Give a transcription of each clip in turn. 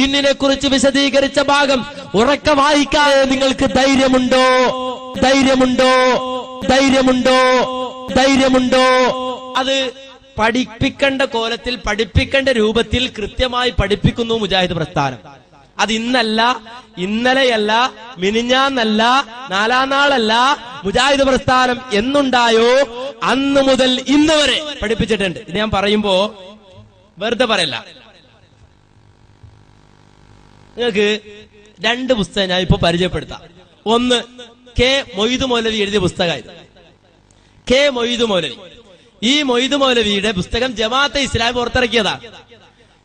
ജിന്നിനെ കുറിച്ച് വിശദീകരിച്ച ഭാഗം ഉറക്ക വായിക്കാതെ നിങ്ങൾക്ക് ധൈര്യമുണ്ടോ? ധൈര്യമുണ്ടോ? ധൈര്യമുണ്ടോ? ധൈര്യമുണ്ടോ? അത് പഠിപ്പിക്കേണ്ട കോലത്തിൽ പഠിപ്പിക്കേണ്ട രൂപത്തിൽ കൃത്യമായി പഠിപ്പിക്കുന്നു മുജാഹിദ് പ്രസ്ഥാനം. അത് ഇന്നല്ല ഇന്നലെയല്ല മിനിഞ്ഞാന്നല്ല നാലാം നാളല്ല മുജാഹിദ് പ്രസ്ഥാനം എന്നുണ്ടായോ അന്ന് മുതൽ ഇന്ന് വരെ പഠിപ്പിച്ചിട്ടുണ്ട്. ഇത് ഞാൻ പറയുമ്പോ വെറുതെ പറയല്ല. നിങ്ങൾക്ക് രണ്ട് പുസ്തകം ഞാൻ ഇപ്പൊ പരിചയപ്പെടുത്താം. ഒന്ന് കെ മൊയ്തു മൗലവി എഴുതിയ പുസ്തകമായിരുന്നു. കെ മൊയ്തു മൗലവി. ഈ മൊയ്തു മൗലവിയുടെ പുസ്തകം ജമാഅത്തെ ഇസ്ലാം പുറത്തിറക്കിയതാണ്.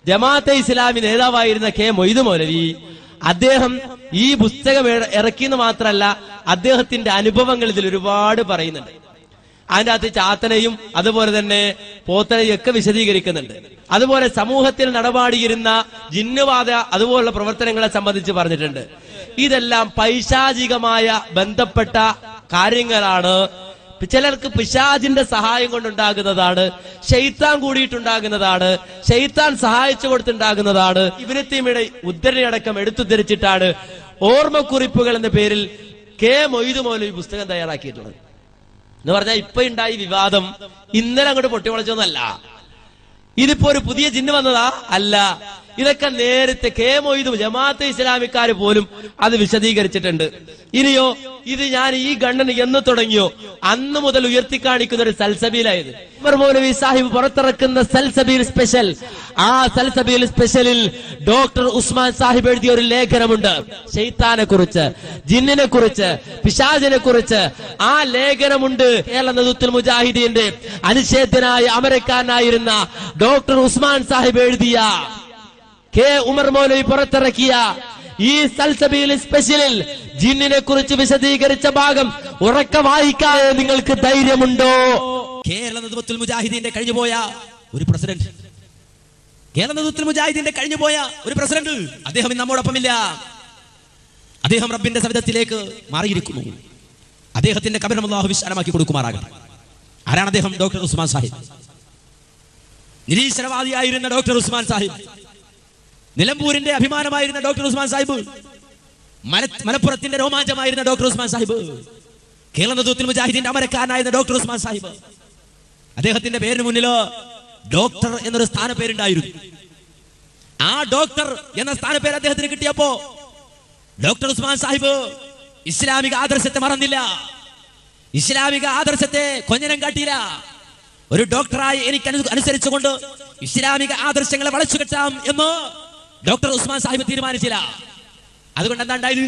ജമാഅത്തെ ഇസ്ലാമി നേതാവായിരുന്ന കെ മൊയ്തു മൗലവി അദ്ദേഹം ഈ പുസ്തകം ഇറ- ഇറക്കിയെന്ന് മാത്രമല്ല അദ്ദേഹത്തിന്റെ അനുഭവങ്ങൾ ഇതിൽ ഒരുപാട് പറയുന്നുണ്ട്. അതിന്റെ അകത്ത് ചാത്തനയും അതുപോലെ തന്നെ പോത്തനയും ഒക്കെ വിശദീകരിക്കുന്നുണ്ട്. അതുപോലെ സമൂഹത്തിൽ നടപാടിയിരുന്ന ജിന്നുവാദ അതുപോലുള്ള പ്രവർത്തനങ്ങളെ സംബന്ധിച്ച് പറഞ്ഞിട്ടുണ്ട്. ഇതെല്ലാം പൈശാചികമായ ബന്ധപ്പെട്ട കാര്യങ്ങളാണ്. ചിലർക്ക് പിശാജിന്റെ സഹായം കൊണ്ടുണ്ടാകുന്നതാണ് ഷെയ്ത്താൻ കൂടിയിട്ടുണ്ടാകുന്നതാണ് ഷെയ്ത്താൻ സഹായിച്ചു കൊടുത്തുണ്ടാകുന്നതാണ് ഇവനത്തിയുടെ ഉദ്ധരണിയടക്കം എടുത്തുദ്ധരിച്ചിട്ടാണ് ഓർമ്മക്കുറിപ്പുകൾ എന്ന പേരിൽ കെ മൊയ്തു മൗലവി പുസ്തകം തയ്യാറാക്കിയിട്ടുള്ളത്. എന്ന് പറഞ്ഞാൽ ഇപ്പൊ ഉണ്ടായി വിവാദം ഇന്നലെ അങ്ങോട്ട് പൊട്ടിമുളച്ചൊന്നല്ല. ഇതിപ്പോ ഒരു പുതിയ ജിന്ന് വന്നതാ? അല്ല. ഇതൊക്കെ നേരത്തെ കെ മൊയ്തു ജമാഅത്ത് ഇസ്ലാമിക്കാർ പോലും അത് വിശദീകരിച്ചിട്ടുണ്ട്. ഇനിയോ ഇത് ഞാൻ ഈ ഗണ്ണന് എന്ന് തുടങ്ങിയോ? അന്ന് മുതൽ ഉയർത്തി കാണിക്കുന്ന ഒരു സൽസബീലായത്. ഉമർ മൗലവി സാഹിബ് പുറത്തിറക്കുന്ന സൽസബീൽ സ്പെഷ്യൽ. ആ സൽസബീൽ സ്പെഷ്യലിൽ ഡോക്ടർ ഉസ്മാൻ സാഹിബ് എഴുതിയ ഒരു ലേഖനമുണ്ട്. ഷെയ്ത്താനെ കുറിച്ച് ജിന്നിനെ കുറിച്ച് പിശാജിനെ കുറിച്ച് ആ ലേഖനമുണ്ട് കേരള നേതൃത്വത്തിൽ മുജാഹിദീന്റെ. അനിഷേധ്യനായ അമരക്കാരനായിരുന്ന ഡോക്ടർ ഉസ്മാൻ സാഹിബ് എഴുതിയ കെ ഉമർ മൗലവി പുറത്തിറക്കിയ ഈ സൽസബിയിൽ സ്പെഷ്യലിൽ ജിന്നിനെ കുറിച്ച് വിശദീകരിച്ച ഭാഗം ഉറക്ക വായിക്കാതെ നിങ്ങൾക്ക് ധൈര്യമുണ്ടോ? കേരള നേതൃത്വത്തിൽ മുജാഹിദീന്റെ കഴിഞ്ഞുപോയ ഒരു പ്രസിഡന്റ്. കേരള നേതൃത്വത്തിൽ മുജാഹിദീന്റെ കഴിഞ്ഞുപോയ ഒരു പ്രസിഡന്റ്. അദ്ദേഹം നമ്മോടൊപ്പമില്ല. അദ്ദേഹം റബ്ബിന്റെ സവിധത്തിലേക്ക് മാറിയിരിക്കുന്നു. അദ്ദേഹത്തിന്റെ കബരം അള്ളാഹു വിശാലമാക്കി കൊടുക്കുമാറാകട്ടെ. ആരാണ് അദ്ദേഹം? ഡോക്ടർ ഉസ്മാൻ സാഹിബ്. നിരീശ്വരവാദിയായിരുന്ന ഡോക്ടർ ഉസ്മാൻ സാഹിബ്. നിലമ്പൂരിന്റെ അഭിമാനമായിരുന്ന ഡോക്ടർ ഉസ്മാൻ സാഹിബ് മലപ്പുറത്തിന്റെ രോമാഞ്ചമായിരുന്ന ഡോക്ടർ ഉസ്മാൻ സാഹിബ് കേരള നേതൃത്വത്തിൽ മുജാഹിദിന്റെ അമരക്കാരനായിരുന്ന ഡോക്ടർ ഉസ്മാൻ സാഹിബ്. അദ്ദേഹത്തിന്റെ പേരിന് മുന്നിലോ ഡോക്ടർ എന്നൊരു സ്ഥാനപ്പേരുണ്ടായിരുന്നു. ആ ഡോക്ടർ എന്ന സ്ഥാനപ്പേര് അദ്ദേഹത്തിന് കിട്ടിയപ്പോ ഡോക്ടർ ഉസ്മാൻ സാഹിബ് ഇസ്ലാമിക ആദർശത്തെ മറന്നില്ല. ഇസ്ലാമിക ആദർശത്തെ കൊഞ്ഞനം കാട്ടിയില്ല. ഒരു ഡോക്ടറായി എനിക്ക് അനുസരിച്ചുകൊണ്ട് ഇസ്ലാമിക ആദർശങ്ങളെ വളച്ചു കെട്ടാം എന്ന് ഡോക്ടർ ഉസ്മാൻ സാഹിബ് തീരുമാനിച്ചില്ല. അതുകൊണ്ട് എന്താ ഉണ്ടായത്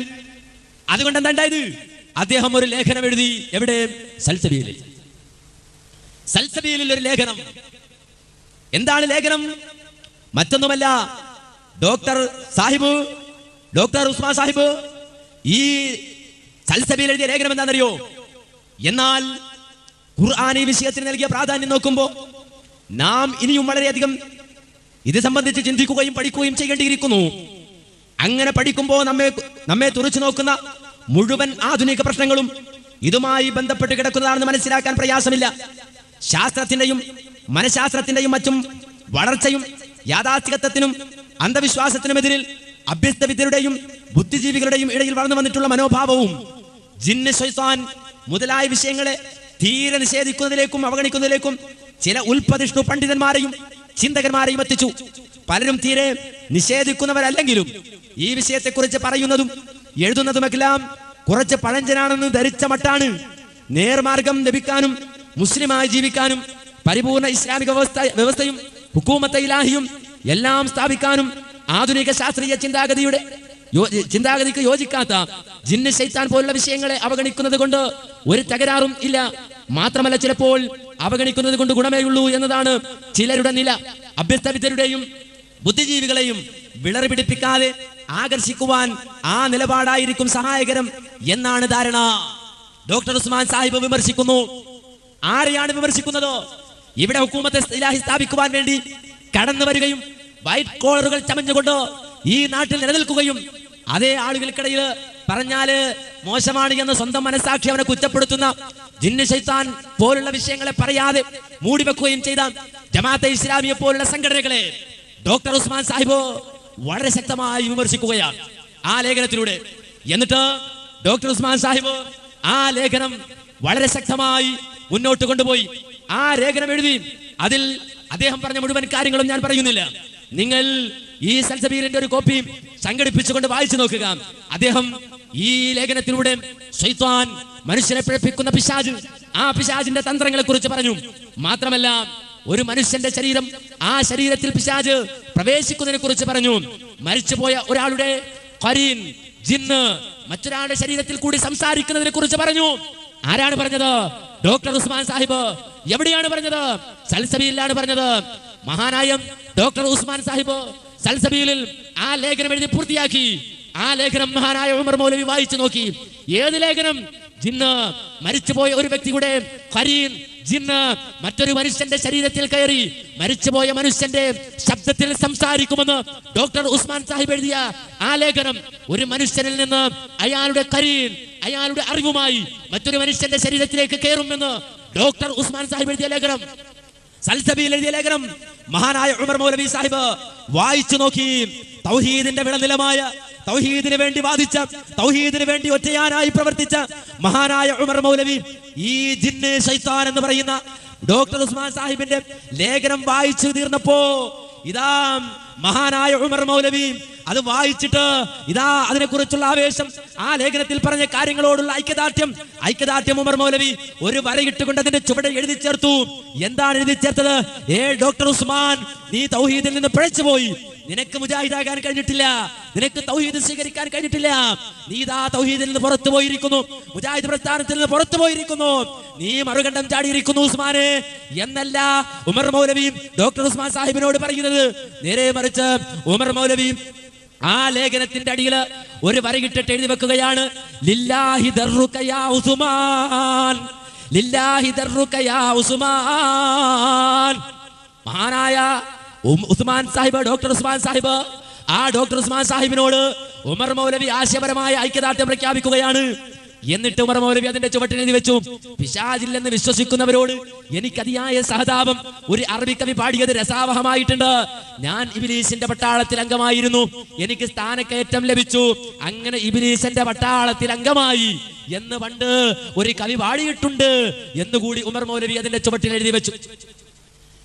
അതുകൊണ്ട് എന്താ ഉണ്ടായത് അദ്ദേഹം ഒരു ലേഖനം എഴുതി എവിടെ? സൽസബിയിൽ സൽസബിയിൽ ഒരു ലേഖനം. എന്താണ് ലേഖനം? മറ്റൊന്നുമല്ല ഡോക്ടർ സാഹിബ് ഡോക്ടർ ഉസ്മാൻ സാഹിബ് ഈ സൽസബിയിൽ എഴുതിയ ലേഖനം എന്താണെന്നറിയോ? എന്നാൽ ഖുർആൻ ഈ വിഷയത്തിന് നൽകിയ പ്രാധാന്യം നോക്കുമ്പോൾ നാം ഇനിയും വളരെയധികം ഇത് സംബന്ധിച്ച് ചിന്തിക്കുകയും പഠിക്കുകയും ചെയ്യേണ്ടിയിരിക്കുന്നു. അങ്ങനെ പഠിക്കുമ്പോൾ നമ്മെ നമ്മെ തുറച്ചു നോക്കുന്ന മുഴുവൻ ആധുനിക പ്രശ്നങ്ങളും ഇതുമായി ബന്ധപ്പെട്ട് കിടക്കുന്നതാണെന്ന് മനസ്സിലാക്കാൻ പ്രയാസമില്ല. ശാസ്ത്രത്തിന്റെയും മനഃശാസ്ത്രത്തിന്റെയും മറ്റും വളർച്ചയും യാഥാർത്ഥികത്വത്തിനും അന്ധവിശ്വാസത്തിനുമെതിരിൽ അഭ്യസ്തവിദ്യരുടെയും ബുദ്ധിജീവികളുടെയും ഇടയിൽ വളർന്നു വന്നിട്ടുള്ള മനോഭാവവും ജിന്ന് ശൈസാൻ മുതലായ വിഷയങ്ങളെ തീരെ നിഷേധിക്കുന്നതിലേക്കും അവഗണിക്കുന്നതിലേക്കും ചില ഉൽപ്പതിഷ്ണു പണ്ഡിതന്മാരെയും ചിന്തകന്മാരെയും എത്തിച്ചു. പലരും തീരെ നിഷേധിക്കുന്നവരല്ലെങ്കിലും ഈ വിഷയത്തെക്കുറിച്ച് പറയുന്നതും എഴുതുന്നതുമെല്ലാം കുറച്ച് പഴഞ്ചനാണെന്ന് ധരിച്ച മട്ടാണ്. നേർമാർഗം ലഭിക്കാനും മുസ്ലിമായി ജീവിക്കാനും പരിപൂർണ ഇസ്ലാമിക വ്യവസ്ഥ വ്യവസ്ഥയും ഹുക്കൂമത്തെ ഇലാഹിയും എല്ലാം സ്ഥാപിക്കാനും ആധുനിക ശാസ്ത്രീയ ചിന്താഗതിയുടെ ചിന്താഗതിക്ക് യോജിക്കാത്ത ജിന്ന ശൈത്താൻ പോലുള്ള വിഷയങ്ങളെ അവഗണിക്കുന്നത് കൊണ്ട് ഒരു തകരാറും ഇല്ല. മാത്രമല്ല ചിലപ്പോൾ അവഗണിക്കുന്നത് കൊണ്ട് ഗുണമേയുള്ളൂ എന്നതാണ് ചിലരുടെ നില. അഭ്യസ്തവിദ്യരുടെയും ബുദ്ധിജീവികളെയും വിളറി പിടിപ്പിക്കാതെ ആകർഷിക്കുവാൻ ആ നിലപാടായിരിക്കും സഹായകരം എന്നാണ് ധാരണ. ഡോക്ടർ ഉസ്മാൻ സാഹിബ് വിമർശിക്കുന്നു. ആരെയാണ് വിമർശിക്കുന്നത്? ഇവിടെ ഹുക്കൂമത്തെ ഇലാഹി സ്ഥാപിക്കുവാൻ വേണ്ടി കടന്നു വരികയും വൈറ്റ് കോളറുകൾ ചമഞ്ഞുകൊണ്ട് ഈ നാട്ടിൽ നിലനിൽക്കുകയും അതേ ആളുകൾക്കിടയിൽ പറഞ്ഞാൽ മോശമാണ് എന്ന് സ്വന്തം മനസാക്ഷി അവനെ കുറ്റപ്പെടുത്തുന്ന ജിന്ന് ശൈത്താൻ പോലുള്ള വിഷയങ്ങളെ പറയാതെ മൂടി മൂടിവെക്കുകയും ചെയ്ത ജമാഅത്തെ ഇസ്ലാമിയെ പോലുള്ള സംഘടനകളെ ഡോക്ടർ ഉസ്മാൻ സാഹിബ് വളരെ ശക്തമായി വിമർശിക്കുകയാണ് ആ ലേഖനത്തിലൂടെ. എന്നിട്ട് ഡോക്ടർ ഉസ്മാൻ സാഹിബ് ആ ലേഖനം വളരെ ശക്തമായി മുന്നോട്ട് കൊണ്ടുപോയി. ആ ലേഖനം എഴുതി. അതിൽ അദ്ദേഹം പറഞ്ഞ മുഴുവൻ കാര്യങ്ങളും ഞാൻ പറയുന്നില്ല. നിങ്ങൾ ഈ സൽസബീലിന്റെ ഒരു കോപ്പി സംഘടിപ്പിച്ചുകൊണ്ട് വായിച്ചു നോക്കുക. അദ്ദേഹം ഈ ലേഖനത്തിലൂടെ സൈത്വാൻ മനുഷ്യനെ പിഴപ്പിക്കുന്ന പിശാജ് ആ പിശാജിന്റെ തന്ത്രങ്ങളെ കുറിച്ച് പറഞ്ഞു. മാത്രമല്ല ഒരു മനുഷ്യന്റെ ശരീരം ആ ശരീരത്തിൽ പിശാജ് പ്രവേശിക്കുന്നതിനെ കുറിച്ച് പറഞ്ഞു. മരിച്ചുപോയ ഒരാളുടെ കരീൻ ജിന്ന് മറ്റൊരാളുടെ ശരീരത്തിൽ കൂടി സംസാരിക്കുന്നതിനെ കുറിച്ച് പറഞ്ഞു. ആരാണ് പറഞ്ഞത്? ഡോക്ടർ ഉസ്മാൻ സാഹിബ്. എവിടെയാണ് പറഞ്ഞത്? സൽസബിയിലാണ് പറഞ്ഞത്. മഹാനായ ഡോക്ടർ ഉസ്മാൻ സാഹിബ് സൽസബിയിൽ ആ ലേഖനം എഴുതി പൂർത്തിയാക്കി. ആ ലേഖനം മഹാനായ ഉമർ മൗലവി വായിച്ചു നോക്കി. ഏത് ലേഖനം? ജിന്ന്. മരിച്ചുപോയ ഒരു വ്യക്തിയുടെ കരീൻ ജിന്ന്. മറ്റൊരു മനുഷ്യന്റെ ശരീരത്തിൽ കയറി മരിച്ചുപോയ മനുഷ്യന്റെ ശബ്ദത്തിൽ സംസാരിക്കുമെന്ന് ഡോക്ടർ ഉസ്മാൻ സാഹിബ് എഴുതിയ ആ ലേഖനം. ഒരു മനുഷ്യനിൽ നിന്ന് അയാളുടെ കരീൻ അയാളുടെ അറിവുമായി മറ്റൊരു മനുഷ്യന്റെ ശരീരത്തിലേക്ക് കയറുമെന്ന് ഡോക്ടർ ഉസ്മാൻ സാഹിബ് എഴുതിയ ലേഖനം. സൽസബിയിൽ എഴുതിയ ലേഖനം. മഹാനായ ഉമർ മൗലവി സാഹിബ് വായിച്ചു നോക്കി. തൗഹീദിന്റെ വിളനിലമായ തൗഹീദിന് വേണ്ടി വാദിച്ച തൗഹീദിന് വേണ്ടി ഒറ്റയാനായി പ്രവർത്തിച്ച മഹാനായ ഉമർ മൗലവി ഈ ജിന്ന് ശൈത്താൻ എന്ന് പറയുന്ന ഡോക്ടർ ഉസ്മാൻ സാഹിബിന്റെ ലേഖനം വായിച്ചു തീർന്നപ്പോ ഇതാ മഹാനായ ഉമർ മൗലവി അത് വായിച്ചിട്ട് ഇതാ അതിനെക്കുറിച്ചുള്ള ആവേശം ആ ലേഖനത്തിൽ പറഞ്ഞ കാര്യങ്ങളോടുള്ള ഐക്യദാർഢ്യം ഐക്യദാർഢ്യം ഉമർ മൗലവി ഒരു വരയിട്ടുകൊണ്ട് അതിന്റെ ചുവടെ എഴുതി ചേർത്തു. എന്താണ് എഴുതി ചേർത്തത്? ഏ ഡോക്ടർ ഉസ്മാൻ നീ തൗഹീദിൽ നിന്ന് പിഴച്ചുപോയി. നിനക്ക് മുജാഹിദാകാൻ കഴിഞ്ഞിട്ടില്ല. നിനക്ക് തൗഹീദ് സ്വീകരിക്കാൻ കഴിഞ്ഞിട്ടില്ല. നീ ഇതാ തൗഹീദിൽ നിന്ന് പുറത്തു പോയിരിക്കുന്നു. മുജാഹിദ് പ്രസ്ഥാനത്തിൽ നിന്ന് പുറത്തു പോയിരിക്കുന്നു. നീ മറുകണ്ഠം ചാടിയിരിക്കുന്നു ഉസ്മാനെ. എന്നല്ല ഉമർ മൗലവിയും ഡോക്ടർ ഉസ്മാൻ സാഹിബിനോട് പറയുന്നത്. നേരെ മറിച്ച് ഉമർ മൗലവിയും ആ ലേഖനത്തിന്റെ അടിയിൽ ഒരു വരകിട്ടിട്ട് എഴുതി വെക്കുകയാണ്. ലില്ലാഹി ദർറുക യാ ഉസ്മാൻ. ലില്ലാഹി ദർറുക യാ ഉസ്മാൻ. മഹാനായ ഉസ്മാൻ സാഹിബ് ഡോക്ടർ ഉസ്മാൻ സാഹിബ് ആ ഡോക്ടർ ഉസ്മാൻ സാഹിബിനോട് ഉമർ മൗലവി ആശയപരമായ ഐക്യദാർഢ്യം പ്രഖ്യാപിക്കുകയാണ്. എന്നിട്ട് ഉമർ മൗലവി അതിന്റെ ചുവട്ടിൽ എഴുതി വെച്ചു. പിശാചില്ലെന്ന് വിശ്വസിക്കുന്നവരോട് എനിക്കതിയായ സഹതാപം ഒരു അറബി കവി പാടിയത് രസാവഹമായിട്ടുണ്ട്. ഞാൻ ഇബിലീസിന്റെ പട്ടാളത്തിൽ അംഗമായിരുന്നു. എനിക്ക് സ്ഥാനക്കയറ്റം ലഭിച്ചു. അങ്ങനെ ഇബിലീസിന്റെ പട്ടാളത്തിൽ അംഗമായി എന്ന് പണ്ട് ഒരു കവി പാടിയിട്ടുണ്ട് എന്നുകൂടി ഉമർ മൗലവി അതിന്റെ ചുവട്ടിൽ എഴുതി വെച്ചു.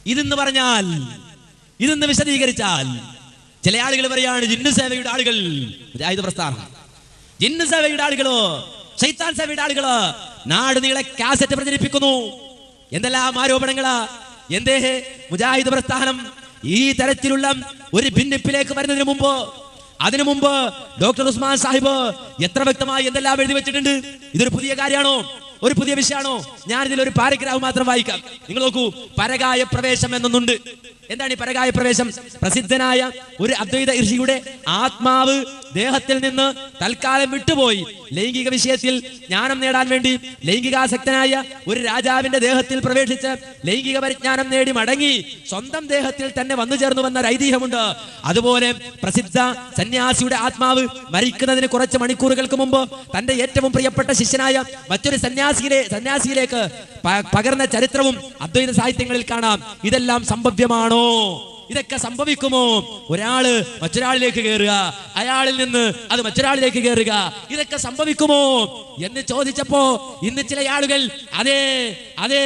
ഇതെന്ന് പറഞ്ഞാൽ ഇതെന്ന് വിശദീകരിച്ചാൽ ചില ആളുകൾ പറയാണ് ജിന്നു സേവയുടെ ആളുകൾ. ആയുധ പ്രസ്ഥാനം. ജിന്നു സേവയുടെ ആളുകളോ ശൈത്താൻ സേവയുടെ ആളുകളോ നാട് നീളെ കാസറ്റ് പ്രചരിപ്പിക്കുന്നു. എന്തെല്ലാം ആരോപണങ്ങളാ? എന്തേ? മുജാഹിദ് പ്രസ്ഥാനം ഈ തരത്തിലുള്ള ഒരു ഭിന്നിപ്പിലേക്ക് വരുന്നതിന് മുമ്പ് അതിനു മുമ്പ് ഡോക്ടർ ഉസ്മാൻ സാഹിബ് എത്ര വ്യക്തമായി എന്തെല്ലാം എഴുതി വെച്ചിട്ടുണ്ട്? ഇതൊരു പുതിയ കാര്യമാണോ? ഒരു പുതിയ വിഷയമാണോ ഞാൻ ഇതിൽ ഒരു പാരഗ്രാഫ് മാത്രം വായിക്കാം. നിങ്ങൾ നോക്കൂ പരകായ പ്രവേശം എന്നൊന്നുണ്ട്. എന്താണ് ഈ പരകായ പ്രവേശം? പ്രസിദ്ധനായ ഒരു അദ്വൈത ഋഷിയുടെ ആത്മാവ് ദേഹത്തിൽ നിന്ന് തൽക്കാലം വിട്ടുപോയി. ലൈംഗിക വിഷയത്തിൽ ജ്ഞാനം നേടാൻ വേണ്ടി ലൈംഗികാസക്തനായ ഒരു രാജാവിന്റെ ദേഹത്തിൽ പ്രവേശിച്ച് ലൈംഗിക പരിജ്ഞാനം നേടി മടങ്ങി സ്വന്തം ദേഹത്തിൽ തന്നെ വന്നു ചേർന്നു വന്ന ഐതിഹ്യമുണ്ട് അതുപോലെ പ്രസിദ്ധ സന്യാസിയുടെ ആത്മാവ് മരിക്കുന്നതിന് കുറച്ച് മണിക്കൂറുകൾക്ക് മുമ്പ് തന്റെ ഏറ്റവും പ്രിയപ്പെട്ട ശിഷ്യനായ മറ്റൊരു സന്യാസിയിലെ സന്യാസിയിലേക്ക് പകർന്ന ചരിത്രവും അദ്വൈത സാഹിത്യങ്ങളിൽ കാണാം. ഇതെല്ലാം സംഭവ്യമാണോ? ഇതൊക്കെ സംഭവിക്കുമോ? ഒരാൾ മറ്റൊരാളിലേക്ക് കയറുക അയാളിൽ നിന്ന് അത് മറ്റൊരാളിലേക്ക് കയറുക ഇതൊക്കെ സംഭവിക്കുമോ? എന്ന് ചോദിച്ചപ്പോ ഇന്ന് ചില ആളുകൾ അതെ അതെ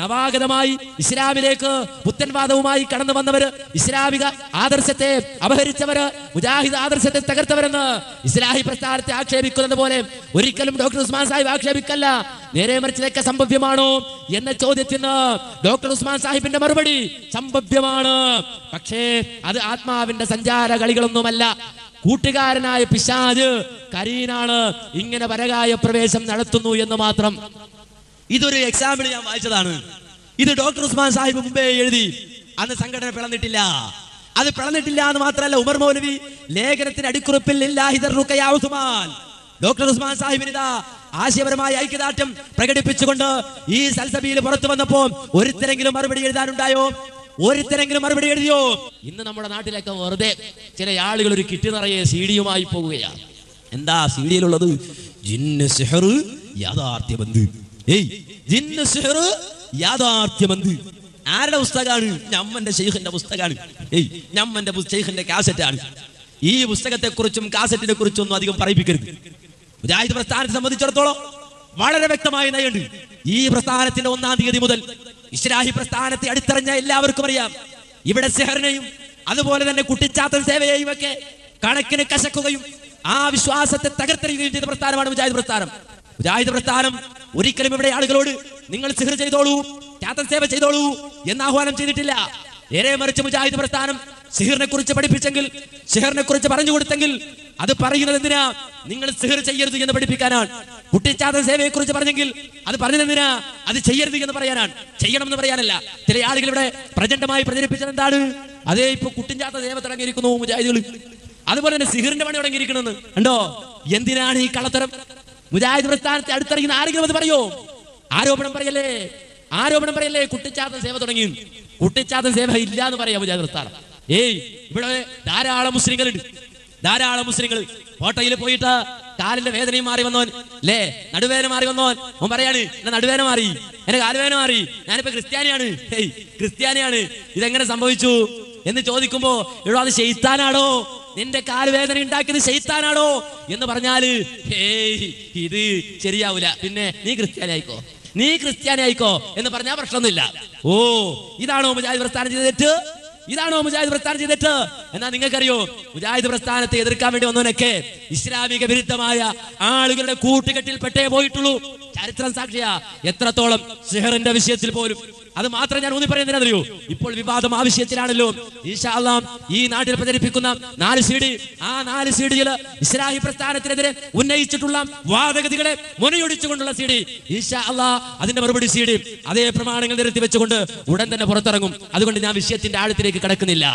നവാഗതമായി ഇസ്ലാമിലേക്ക് പുത്തൻവാദവുമായി കടന്നു വന്നവര് ഇസ്ലാമിക ആദർശത്തെ അപഹരിച്ചവര് മുജാഹിദ് ആദർശത്തെ തകർത്തവരെന്ന് ഇസ്ലാഹി പ്രസ്ഥാനത്തെ ആക്ഷേപിക്കുന്നത് പോലെ ഒരിക്കലും ഡോക്ടർ ഉസ്മാൻ സാഹിബ് ആക്ഷേപിക്കല്ല. നേരെ മറിച്ച് ഇതൊക്കെ സംഭവ്യമാണോ എന്ന ചോദ്യത്തിന് ഡോക്ടർ ഉസ്മാൻ സാഹിബിന്റെ മറുപടി സംഭവ്യമാണ്. പക്ഷേ അത് ആത്മാവിന്റെ സഞ്ചാര കളികളൊന്നുമല്ല. കൂട്ടുകാരനായ പിശാജ് കരീനാണ് ഇങ്ങനെ പരകായ പ്രവേശം നടത്തുന്നു എന്ന് മാത്രം. ഇതൊരു എക്സാമ്പിൾ ഞാൻ വായിച്ചതാണ്. ഇത് ഡോക്ടർ ഉസ്മാൻ സാഹിബ് മുമ്പേ എഴുതി. അന്ന് സംഘടന പിളന്നിട്ടില്ല അത് പിളന്നിട്ടില്ല എന്ന് മാത്രമല്ല ഉമർ മൗലവി ലേഖനത്തിന് അടിക്കുറിപ്പിൽ ഡോക്ടർ ഉസ്മാൻ. സാഹിബിന് ഇതാ ആശയപരമായ ഐക്യദാർഢ്യം പ്രകടിപ്പിച്ചുകൊണ്ട് ഈ സൽസബിയിൽ പുറത്തു വന്നപ്പോ ഒരുത്തരെങ്കിലും മറുപടി എഴുതാനുണ്ടായോ? ഒരുത്തരെങ്കിലും മറുപടി എഴുതിയോ? ഇന്ന് നമ്മുടെ നാട്ടിലൊക്കെ വെറുതെ ചില ആളുകൾ ഒരു കിറ്റ് നിറയെ സീഡിയുമായി പോവുകയാണ്. എന്താ സീഡിയിലുള്ളത്? ജിന്ന് സിഹർ യാഥാർത്ഥ്യബന്ധ്. ഏയ് ജിന്ന് സിഹർ യാഥാർത്ഥ്യബന്ധ് ആരുടെ പുസ്തകമാണ്? ഞമ്മന്റെ ഷെയ്ഖിന്റെ പുസ്തകമാണ്. ഏയ് ഞമ്മന്റെ ഷെയ്ഖിന്റെ കാസറ്റാണ്. ഈ പുസ്തകത്തെക്കുറിച്ചും കാസറ്റിനെ കുറിച്ചും ഒന്നും അധികം പറയിപ്പിക്കരുത്. മുജാഹിദ് പ്രസ്ഥാനത്തെ സംബന്ധിച്ചിടത്തോളം വളരെ വ്യക്തമായ നയുണ്ട് ഈ പ്രസ്ഥാനത്തിന്റെ ഒന്നാം തീയതി മുതൽ ഇസ്ലാഹി പ്രസ്ഥാനത്തെ അടുത്തറിഞ്ഞ എല്ലാവർക്കും അറിയാം. ഇവിടെ സെഹറിനെയും അതുപോലെ തന്നെ കുട്ടിച്ചാത്തൻ സേവയെയും ഒക്കെ കണക്കിന് കശക്കുകയും ആ വിശ്വാസത്തെ തകർത്തെറിയുകയും ചെയ്ത പ്രസ്ഥാനമാണ് മുജാഹിദ് പ്രസ്ഥാനം. മുജാഹിദ് പ്രസ്ഥാനം ഒരിക്കലും ഇവിടെ ആളുകളോട് നിങ്ങൾ സിഹർ ചെയ്തോളൂ ക്യാത്തൻ സേവ ചെയ്തോളൂ എന്ന് ആഹ്വാനം ചെയ്തിട്ടില്ല. ഏറെ മറിച്ച് മുജാഹിദ് പ്രസ്ഥാനം സിഹിറിനെ കുറിച്ച് പഠിപ്പിച്ചെങ്കിൽ സിഹിറിനെ കുറിച്ച് പറഞ്ഞു കൊടുത്തെങ്കിൽ അത് പറയുന്നത് എന്തിനാ? നിങ്ങൾ സിഹിർ ചെയ്യരുത് എന്ന് പഠിപ്പിക്കാനാണ്. കുട്ടിച്ചാത സേവയെ കുറിച്ച് പറഞ്ഞെങ്കിൽ അത് പറഞ്ഞത് എന്തിനാ? അത് ചെയ്യരുത് എന്ന് പറയാനാണ്. ചെയ്യണം എന്ന് പറയാനല്ല. ചില ആളുകൾ ഇവിടെ പ്രചണ്ഡമായി പ്രചരിപ്പിച്ചത് എന്താണ്? അതേ ഇപ്പൊ കുട്ടിച്ചാത്ത സേവ തുടങ്ങിയിരിക്കുന്നു മുജാഹിദുകൾ. അതുപോലെ തന്നെ സിഹിറിന്റെ പണി തുടങ്ങിയിരിക്കണമെന്ന്. കണ്ടോ? എന്തിനാണ് ഈ കള്ളത്തരം? മുജാഹിദ് പ്രസ്ഥാനത്തെ അടുത്തറിയുന്ന ആരെങ്കിലും അത് പറയോ? ആരോപണം പറയല്ലേ? ആരോപണം പറയല്ലേ? കുട്ടിച്ചാത്തൻ സേവ തുടങ്ങി. കുട്ടിച്ചാത്തൻ സേവ ഇല്ല എന്ന് പറയാം മുജാഹിദ് പ്രസ്ഥാനം ഏയ് ഇവിടെ ധാരാളം മുസ്ലിങ്ങളുണ്ട്. ധാരാളം മുസ്ലിങ്ങൾ. കോട്ടയിൽ പോയിട്ട് കാലിന്റെ വേദനയും മാറി വന്നോൻ അല്ലേ? നടുവേദന മാറി വന്നോൻ അവൻ പറയാണ് എന്റെ നടുവേദന മാറി. എന്റെ കാലുവേദന മാറി. ഞാനിപ്പോ ക്രിസ്ത്യാനിയാണ്. ഏയ് ക്രിസ്ത്യാനിയാണ്. ഇതെങ്ങനെ സംഭവിച്ചു? എന്ന് ചോദിക്കുമ്പോ ഇവിടെ അത് ഷെയ്ത്താനാണോ നിന്റെ കാൽവേദന ഉണ്ടാക്കിയത് ശൈത്താനാണോ എന്ന് പറഞ്ഞാൽ ഇത് ശരിയാവൂല. പിന്നെ നീ ക്രിസ്ത്യാനി ആയിക്കോ? നീ ക്രിസ്ത്യാനി ആയിക്കോ? എന്ന് പറഞ്ഞാൽ പ്രശ്നമൊന്നുമില്ല. ഓ ഇതാണോ മുജാഹിദ് പ്രസ്ഥാനം ചെയ്തിട്ട് ഇതാണോ മുജാഹിദ് പ്രസ്ഥാനം ചെയ്തിട്ട് എന്നാ നിങ്ങൾക്കറിയോ മുജാഹിദ് പ്രസ്ഥാനത്തെ എതിർക്കാൻ വേണ്ടി വന്നവനൊക്കെ ഇസ്ലാമിക വിരുദ്ധമായ ആളുകളുടെ കൂട്ടുകെട്ടിൽ പെട്ടേ പോയിട്ടുള്ളൂ. ചരിത്രം സാക്ഷിയാ. എത്രത്തോളം സിഹറിന്റെ വിഷയത്തിൽ പോലും അത് മാത്രം ഞാൻ ഊന്നി പറയുന്നതിനറിയോ ഇപ്പോൾ വിവാദം ആവശ്യത്തിലാണല്ലോ. ഈശാല്ലാം ഈശാ ഈ നാട്ടിൽ പ്രചരിപ്പിക്കുന്ന നാല് സി ഡി ആ നാല് സി ഡിയിൽ ഇസ്ലാഹി പ്രസ്ഥാനത്തിനെതിരെ ഉന്നയിച്ചിട്ടുള്ള വാദഗതികളെ മുനയൊടിച്ചുകൊണ്ടുള്ള സീഡി. ഈശാ അല്ലാ അതിന്റെ മറുപടി സി ഡി അതേ പ്രമാണങ്ങൾ നിരത്തി വെച്ചുകൊണ്ട് ഉടൻ തന്നെ പുറത്തിറങ്ങും. അതുകൊണ്ട് ഞാൻ വിഷയത്തിന്റെ ആഴത്തിലേക്ക് കടക്കുന്നില്ല.